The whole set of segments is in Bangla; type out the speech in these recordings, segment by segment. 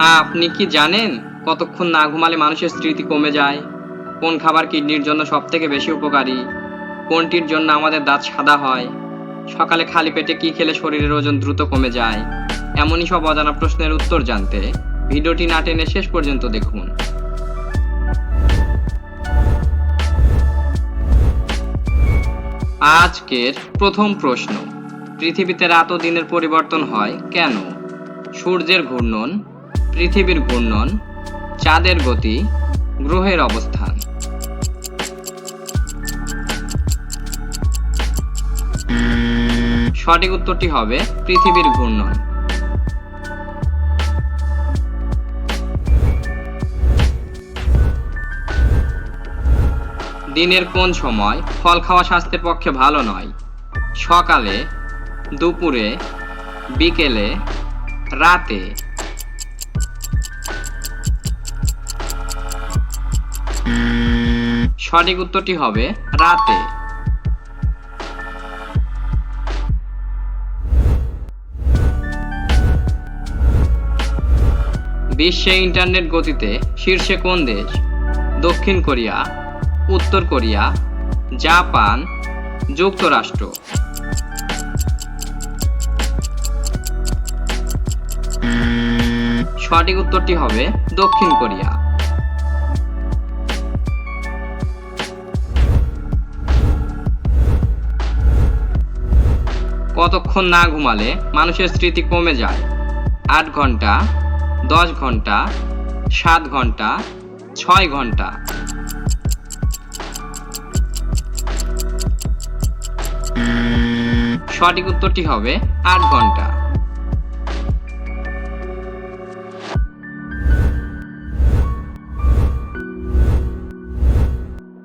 আপনি কি জানেন কতক্ষণ না ঘুমালে মানুষের স্মৃতি কমে যায়? কোন খাবার কিডনির জন্য সব থেকে বেশি উপকারী? কোনটির জন্য আমাদের দাঁত সাদা হয়? সকালে খালি পেটে কি খেলে শরীরের ওজন দ্রুত কমে যায়? এমনই সব অজানা প্রশ্নের উত্তর জানতে ভিডিওটি না টেনে শেষ পর্যন্ত দেখুন। আজকের প্রথম প্রশ্ন, পৃথিবীতে রাত ও দিনের পরিবর্তন হয় কেন? সূর্যের ঘূর্ণন পৃথিবীর ঘূর্ণন, চাঁদের গতি, গ্রহের অবস্থান। সঠিক উত্তরটি হবে পৃথিবীর ঘূর্ণন। দিনের কোন সময় ফল খাওয়া স্বাস্থ্যের পক্ষে ভালো নয়? সকালে, দুপুরে, বিকেলে, রাতে সঠিক উত্তরটি হবে রাতে। বিশ্বে ইন্টারনেট গতিতে শীর্ষে কোন দেশ? দক্ষিণ কোরিয়া, উত্তর কোরিয়া, জাপান, যুক্তরাষ্ট্র। সঠিক উত্তরটি হবে দক্ষিণ কোরিয়া। কতক্ষণ না ঘুমালে মানুষের স্মৃতি কমে যায়? আট ঘণ্টা, দশ ঘণ্টা, সাত ঘণ্টা, ছয় ঘণ্টা। সঠিক উত্তরটি হবে আট ঘণ্টা।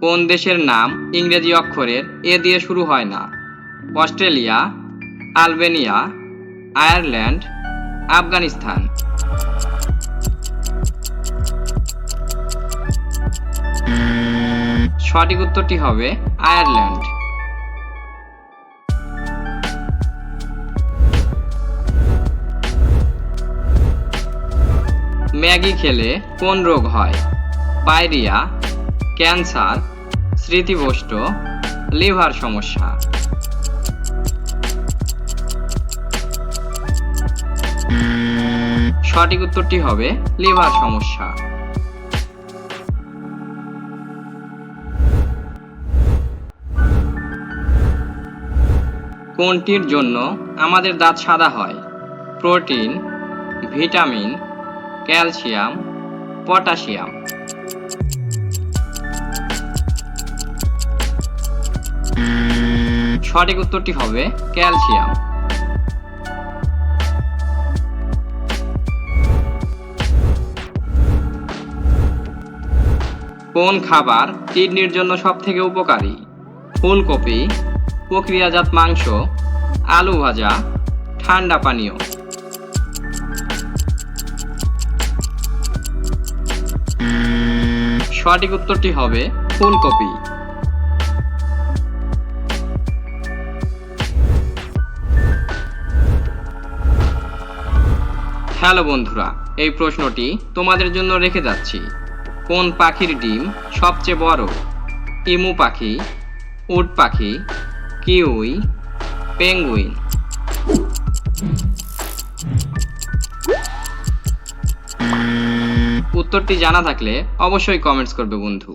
কোন দেশের নাম ইংরেজি অক্ষরের এ দিয়ে শুরু হয় না? Australia Albania, Ireland, Afghanistan. সঠিক উত্তরটি হবে আয়ারল্যান্ড। ম্যাগি খেলে কোন রোগ হয়? পায়রিয়া ক্যান্সার স্মৃতিভ্রষ্ট লিভার সমস্যা। সঠিক উত্তরটি হবে লিভার সমস্যা। কোনটির জন্য আমাদের দাঁত সাদা হয়? Protein, vitamin, calcium, potassium. সঠিক উত্তরটি হবে ক্যালসিয়াম। কোন খাবার কিডনির জন্য সবথেকে উপকারী? ফুলকপি, প্রক্রিয়াজাত মাংস, আলু ভাজা, ঠান্ডা পানীয়। সঠিক উত্তরটি হবে ফুলকপি। হ্যালো বন্ধুরা, এই প্রশ্নটি তোমাদের জন্য রেখে যাচ্ছি। কোন পাখির ডিম সবচেয়ে বড়? ইমু পাখি, উট পাখি, কিউই, পেঙ্গুইন। উত্তরটি জানা থাকলে অবশ্যই কমেন্টস করবে বন্ধু।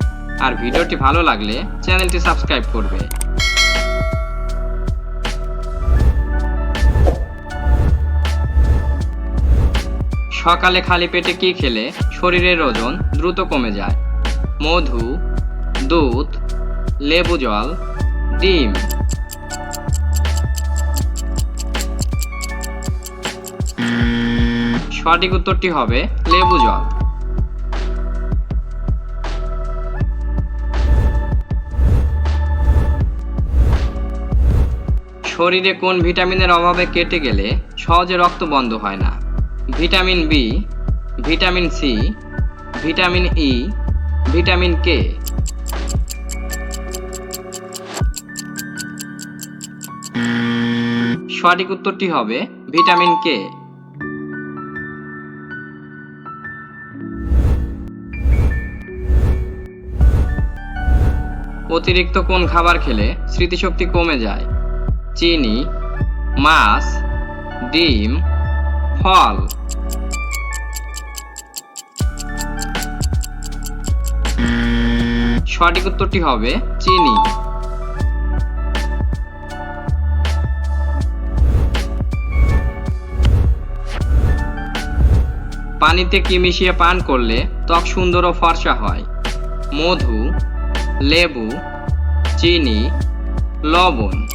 আর ভিডিওটি ভালো লাগলে চ্যানেলটি সাবস্ক্রাইব করবে। সকালে খালি পেটে কি খেলে, শরীরের ওজন দ্রুত কমে যায়। মধু, দুধ, লেবু জল, ডিম। সঠিক উত্তরটি হবে লেবু জল। শরীরে কোন ভিটামিনের অভাবে কেটে গেলে সহজে রক্ত বন্ধ হয় না। Vitamin B, vitamin C, vitamin E, vitamin K. সঠিক উত্তরটি হবে ভিটামিন কে। অতিরিক্ত কোন খাবার খেলে স্মৃতিশক্তি কমে যায়? চিনি, মাছ, ডিম ফল। সঠিক উত্তরটি হবে চিনি। পানিতে কি মিশিয়ে পান করলে ত্বক সুন্দর ও ফর্সা হয়? মধু, লেবু, চিনি, লবণ।